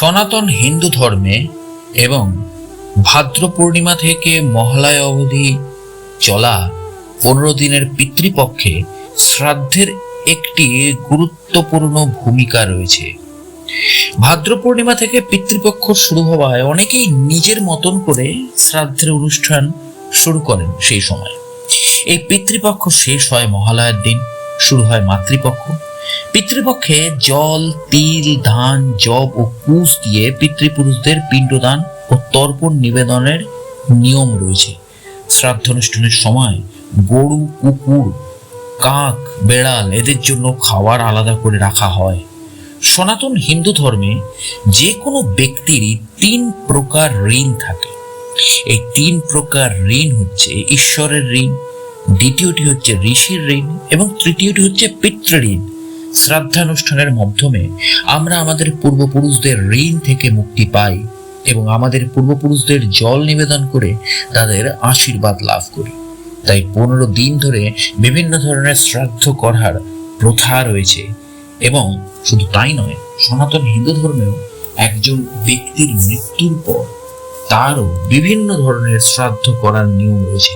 সনাতন হিন্দু ধর্মে এবং ভাদ্র পূর্ণিমা থেকে মহালয়া অবধি চলা পনেরো দিনের পিতৃপক্ষে শ্রাদ্ধের একটি গুরুত্বপূর্ণ ভূমিকা রয়েছে। ভাদ্র পূর্ণিমা থেকে পিতৃপক্ষ শুরু হওয়ায় অনেকেই নিজের মতন করে শ্রাদ্ধের অনুষ্ঠান শুরু করেন সেই সময়। এই পিতৃপক্ষ শেষ হয় মহালয়ার দিন, শুরু হয় মাতৃপক্ষ। পিতৃপক্ষে জল, তিল, ধান জব ও কুশ দিয়ে পিতৃপুরুষদের পিণ্ডদান ও তর্পণ নিবেদনের নিয়ম রয়েছে। শ্রাদ্ধ অনুষ্ঠানের সময় গরু, কুকুর, কাক, বেড়াল এদের জন্য খাবার আলাদা করে রাখা হয়। সনাতন হিন্দু ধর্মে যে কোনো ব্যক্তিরই তিন প্রকার ঋণ থাকে। এই তিন প্রকার ঋণ হচ্ছে ঈশ্বরের ঋণ, দ্বিতীয়টি হচ্ছে ঋষির ঋণ এবং তৃতীয়টি হচ্ছে পিতৃ ঋণ। শ্রাদ্ধানুষ্ঠানের মাধ্যমে আমরা আমাদের পূর্বপুরুষদের ঋণ থেকে মুক্তি পাই এবং আমাদের পূর্বপুরুষদের জল নিবেদন করে তাদের আশীর্বাদ লাভ করি। তাই পনেরো দিন ধরে বিভিন্ন ধরনের শ্রাদ্ধ করার প্রথা রয়েছে এবং শুধু তাই নয়, সনাতন হিন্দু ধর্মেও একজন ব্যক্তির মৃত্যুর পর তারও বিভিন্ন ধরনের শ্রাদ্ধ করার নিয়ম রয়েছে।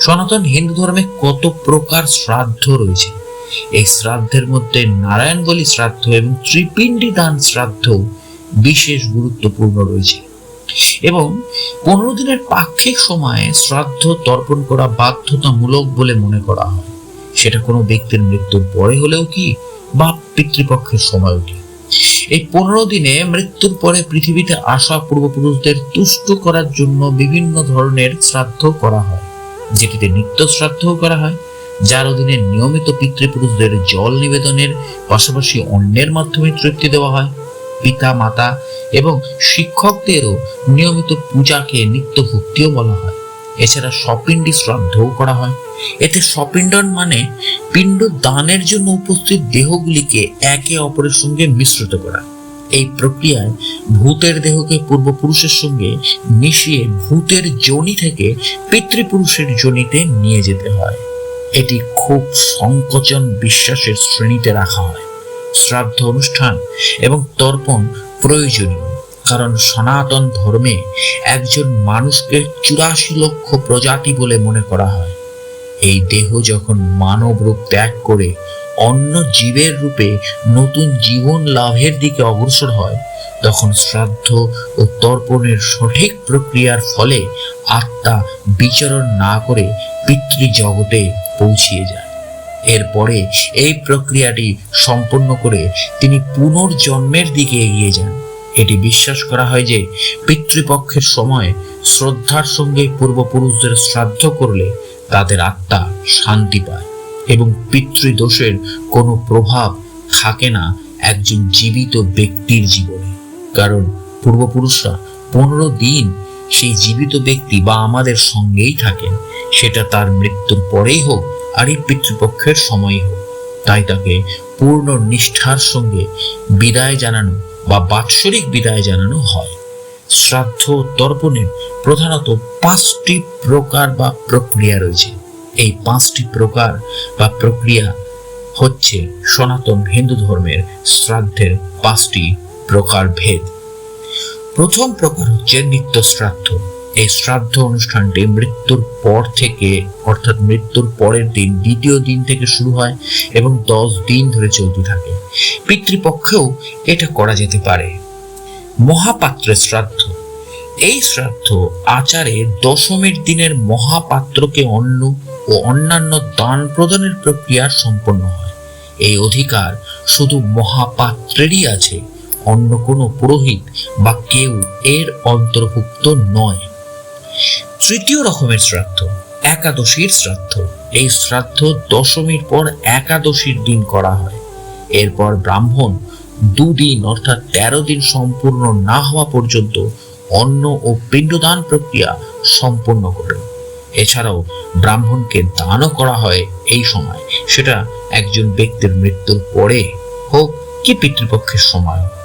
সনাতন হিন্দু ধর্মে কত প্রকার শ্রাদ্ধ রয়েছে? এই শ্রাদ্ধের মধ্যে নারায়ণ বলি শ্রাদ্ধ এবং ত্রিপিণ্ডি দান শ্রাদ্ধ বিশেষ গুরুত্বপূর্ণ রয়েছে। এবং পনেরো দিনের পাক্ষিক সময়ে শ্রাদ্ধ তর্পণ করা বাধ্যতামূলক বলে মনে করা হয়। সেটা কোনো ব্যক্তির মৃত্যুর পরে হলেও কি বা পিতৃপক্ষের সময়ও কি? এই পনেরো দিনে মৃত্যুর পরে পৃথিবীতে আসা পূর্বপুরুষদের তুষ্ট করার জন্য বিভিন্ন ধরনের শ্রাদ্ধ করা হয়, যেটিতে নিত্য শ্রাদ্ধও করা হয়। যার অধীনে নিয়মিত পিতৃপুরুষদের জল নিবেদনের পাশাপাশি অন্যের মাধ্যমে তৃপ্তি দেওয়া হয়। পিতা, মাতা এবং শিক্ষকদেরও নিয়মিত পূজাকে নিত্য ভক্তিও বলা হয়। এছাড়া সপিণ্ডি শ্রাদ্ধও করা হয়। এতে সপিণ্ডন মানে পিণ্ড দানের জন্য উপস্থিত দেহগুলিকে একে অপরের সঙ্গে মিশ্রিত করা। এই প্রক্রিয়ায় ভূতের দেহকে পূর্বপুরুষের সঙ্গে মিশিয়ে ভূতের যোনি থেকে পিতৃপুরুষের যোনিতে নিয়ে যেতে হয়। এটি খুব সংকোচন বিশ্বাসের শ্রেণীতে রাখা হয়। শ্রাদ্ধ অনুষ্ঠান এবং তর্পণ প্রয়োজনীয়, কারণ সনাতন ধর্মে একজন মানুষকে চুরাশি লক্ষ প্রজাতি বলে মনে করা হয়। এই দেহ যখন মানব রূপ ত্যাগ করে অন্য জীবের রূপে নতুন জীবন লাভের দিকে অগ্রসর হয়, তখন শ্রাদ্ধ ও তর্পণের সঠিক প্রক্রিয়ার ফলে আত্মা বিচরণ না করে পিতৃজগতে পৌঁছিয়ে যায় এরপরে এই প্রক্রিয়াটি সম্পন্ন করে তিনি পুনর্জন্মের দিকে এগিয়ে যান। এটি বিশ্বাস করা হয় যে পিতৃপক্ষের সময় শ্রদ্ধার সঙ্গে পূর্বপুরুষদের শ্রাদ্ধ করলে তাদের আত্মা শান্তি পায় এবং পিতৃদোষের কোনো প্রভাব থাকে না একজন জীবিত ব্যক্তির জীবনে। কারণ পূর্বপুরুষরা পনেরো দিন সেই জীবিত ব্যক্তি বা আমাদের সঙ্গেই থাকেন। সেটা তার মৃত্যুর পরেই হোক আর এই পিতৃপক্ষের সময়ই হোক। তাই তাকে পূর্ণ নিষ্ঠার সঙ্গে বিদায় জানানো বা বাৎসরিক বিদায় জানানো হয়। শ্রাদ্ধ তর্পণের প্রধানত পাঁচটি প্রকার বা প্রক্রিয়া রয়েছে। এই পাঁচটি প্রকার বা প্রক্রিয়া হচ্ছে সনাতন হিন্দু ধর্মের শ্রাদ্ধের পাঁচটি প্রকার ভেদ। প্রথম প্রকার হচ্ছে নিত্য শ্রাদ্ধ এই শ্রাদ্ধ অনুষ্ঠানটি মৃত্যুর পর থেকে, অর্থাৎ মৃত্যুর পরের দিন, দ্বিতীয় দিন থেকে শুরু হয় এবং দশ দিন ধরে চলতে থাকে। পিতৃপক্ষেও এটা করা যেতে পারে। মহাপাত্রের শ্রাদ্ধ। এই শ্রাদ্ধ আচারে দশমীর দিনের মহাপাত্রকে অন্ন ও অন্যান্য দান প্রদানের প্রক্রিয়া সম্পন্ন হয়। এই অধিকার শুধু মহাপাত্রেরই আছে অন্য কোনো পুরোহিত বা কেউ এর অন্তর্ভুক্ত নয়। তৃতীয় রকমের শ্রাদ্ধ, একাদশীর শ্রাদ্ধ। এই শ্রাদ্ধ দশমীর পর একাদশীর দিন করা হয়। এরপর ব্রাহ্মণ দুদিন অর্থাৎ তেরো দিন সম্পূর্ণ না হওয়া পর্যন্ত অন্ন ও পিণ্ডদান প্রক্রিয়া সম্পন্ন করে এছাড়াও ব্রাহ্মণকে দানও করা হয় এই সময়। সেটা একজন ব্যক্তির মৃত্যুর পরে হোক কি পিতৃপক্ষের সময়।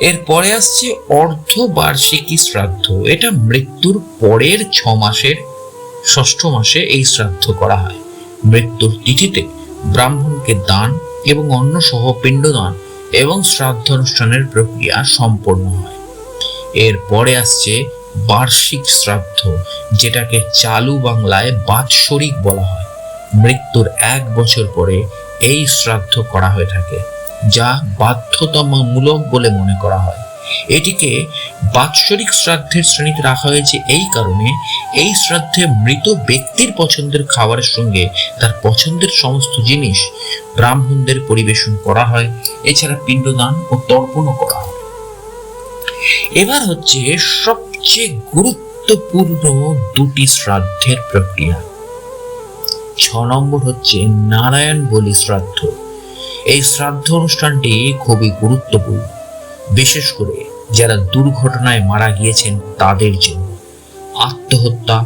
এরপরে আসছে অর্ধবার্ষিকী শ্রাদ্ধ। এটা মৃত্যুর পরের ছ মাসের, ষষ্ঠ মাসে এই শ্রাদ্ধ করা হয়। মৃত্যুর তিথিতে ব্রাহ্মণকে দান এবং অন্ন সহ পিণ্ডদান এবং শ্রাদ্ধ অনুষ্ঠানের প্রক্রিয়া সম্পন্ন হয়। এরপরে আসছে বার্ষিক শ্রাদ্ধ, যেটাকে চালু বাংলায় বাৎসরিক বলা হয়। মৃত্যুর এক বছর পরে এই শ্রাদ্ধ করা হয়ে থাকে। যা বাধ্যতামূলক বলে মনে করা হয়। এটিকে বাৎসরিক শ্রাদ্ধের শ্রেণীতে রাখা হয়েছে। এই কারণে এই শ্রাদ্ধে মৃত ব্যক্তির পছন্দের খাবারের সঙ্গে তার পছন্দের সমস্ত জিনিস ব্রাহ্মণদের পরিবেশন করা হয়। এছাড়া পিণ্ডদান ও তর্পণও করা হয়। এবার হচ্ছে সবচেয়ে গুরুত্বপূর্ণ দুটি শ্রাদ্ধের প্রক্রিয়া। ছ নম্বর হচ্ছে নারায়ণ বলি শ্রাদ্ধ। এই শ্রাদ্ধ অনুষ্ঠানটি খুবই গুরুত্বপূর্ণ, বিশেষ করে যারা দুর্ঘটনায় মারা গিয়েছেন তাদের জন্য। আত্মহত্যা,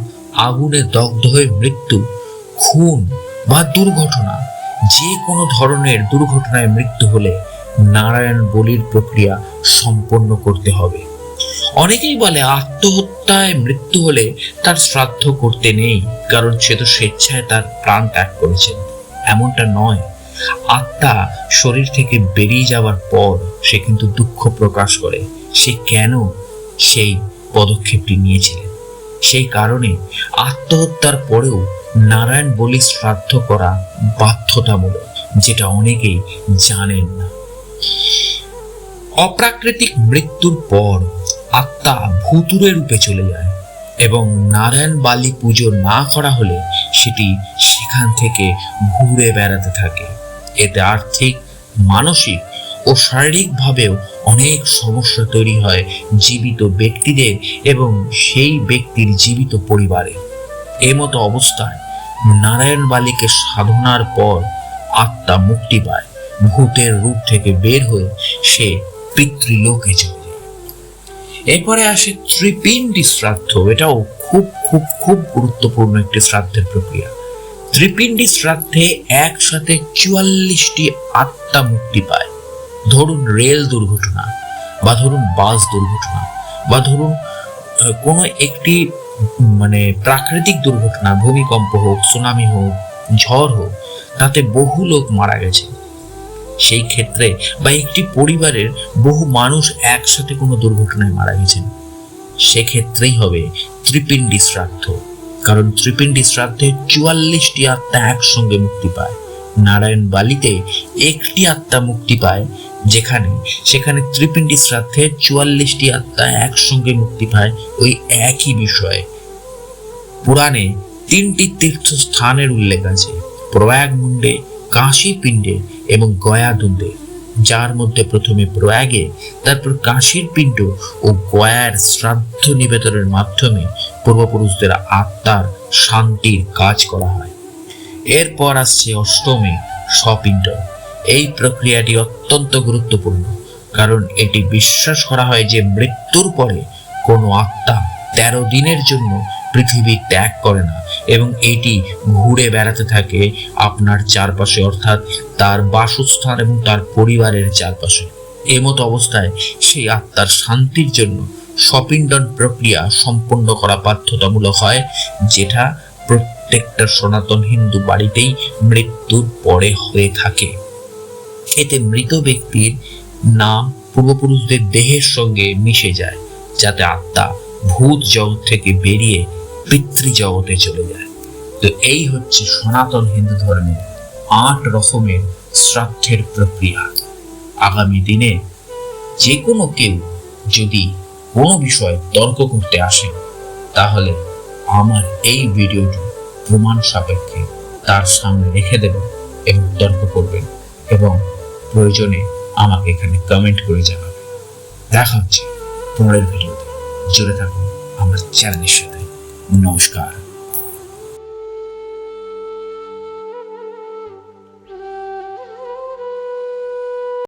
আগুনে দগ্ধ হয়ে মৃত্যু, খুন বা দুর্ঘটনা, যে কোনো ধরনের দুর্ঘটনায় মৃত্যু হলে নারায়ণ বলির প্রক্রিয়া সম্পন্ন করতে হবে। অনেকেই বলে আত্মহত্যায় মৃত্যু হলে তার শ্রাদ্ধ করতে নেই, কারণ সে তো স্বেচ্ছায় তার প্রাণ ত্যাগ করেছেন। এমনটা নয়। আত্মা শরীর থেকে বেরিয়ে যাওয়ার পর সে কিন্তু দুঃখ প্রকাশ করে। সে কেন সেই পদক্ষেপটি নিয়েছিলেন? সেই কারণে আত্মহত্যার পরেও নারায়ণ বলি শ্রাদ্ধ করা বাধ্যতামূলক, যেটা অনেকেই জানেন না। অপ্রাকৃতিক মৃত্যুর পর আত্মা ভূতুরে রূপে চলে যায় এবং নারায়ণ বালি পুজো না করা হলে সেটি সেখান থেকে ঘুরে বেড়াতে থাকে। এতে আর্থিক, মানসিক ও শারীরিকভাবেও অনেক সমস্যা তৈরি হয় জীবিত ব্যক্তিদের এবং সেই ব্যক্তির জীবিত পরিবারে। এমতো অবস্থায় নারায়ণ বালিকে সাধনার পর আত্মা মুক্তি পায়। ভূতের রূপ থেকে বের হয়ে সে পিতৃলোকে যায়। এরপরে আসে ত্রিপিণ্ডি শ্রাদ্ধ। এটাও খুব খুব খুব গুরুত্বপূর্ণ একটি শ্রাদ্ধের প্রক্রিয়া। ত্রিপিণ্ডি শ্রাদ্ধে একসাথে চুয়াল্লিশটি আত্মা মুক্তি পায়। ধরুন রেল দুর্ঘটনা, বা ধরুন বাস দুর্ঘটনা, বা ধরুন কোনো একটি মানে প্রাকৃতিক দুর্ঘটনা, ভূমিকম্প হোক, সুনামি হোক, ঝড় হোক, তাতে বহু লোক মারা গেছে। সেই ক্ষেত্রে বা একটি পরিবারের বহু মানুষ একসাথে কোনো দুর্ঘটনায় মারা গেছেন। সেক্ষেত্রেই হবে ত্রিপিণ্ডি শ্রাদ্ধ। কারণ ত্রিপিণ্ডি শ্রাদ্ধে চুয়াল্লিশটি আত্মা একসঙ্গে মুক্তি পায়। নারায়ণ বালিতে একটি আত্মা মুক্তি পায়, যেখানে, সেখানে ত্রিপিণ্ডি শ্রাদ্ধে চুয়াল্লিশটি আত্মা একসঙ্গে মুক্তি পায় ওই একই বিষয়ে। পুরাণে তিনটি তীর্থস্থানের উল্লেখ আছে প্রয়াগ মুন্ডে কাশী পিণ্ডে এবং গয়াদুন্দে। যার মধ্যে প্রথমে প্রয়াগে, তারপর কাশীর পিণ্ড ও গয়ার শ্রাদ্ধ নিবেদনের মাধ্যমে পূর্বপুরুষদের আত্মার শান্তির কাজ করা হয়। এরপর আসছে অষ্টমী স্বপিণ্ড। এই প্রক্রিয়াটি অত্যন্ত গুরুত্বপূর্ণ, কারণ এটি বিশ্বাস করা হয় যে মৃত্যুর পরে কোনো আত্মা তেরো দিনের জন্য পৃথিবী ত্যাগ করে না এবং এটি ঘুরে বেড়াতে থাকে আপনার চারপাশে, অর্থাৎ তার বাসস্থান এবং তার পরিবারের চারপাশে। এমতো অবস্থায় সেই আত্মার শান্তির জন্য স্বপিণ্ডন প্রক্রিয়া সম্পন্ন করা বাধ্যতামূলক হয়, যেটা প্রত্যেকটা সনাতন হিন্দু বাড়িতেই মৃত্যুর পরে হয়ে থাকে। এতে মৃত ব্যক্তির নাম পূর্বপুরুষদের দেহের সঙ্গে মিশে যায়, যাতে আত্মা ভূত জগৎ থেকে বেরিয়ে পিতৃ জগতে চলে যায়। তো এই হচ্ছে সনাতন হিন্দু ধর্মের আট রকমের শ্রাদ্ধের প্রক্রিয়া। আগামী দিনে যে কোনো কেউ যদি কোনো বিষয়ে তর্ক করতে আসে, তাহলে আমার এই ভিডিওটি প্রমাণ সাপেক্ষে তার সামনে রেখে দেব এবং তর্ক করবেন এবং প্রয়োজনে আমাকে এখানে কমেন্ট করে জানাবেন। দেখা হচ্ছে পরের ভিডিওতে। জুড়ে থাকুন আমার চ্যানেলের সাথে। Namaskar.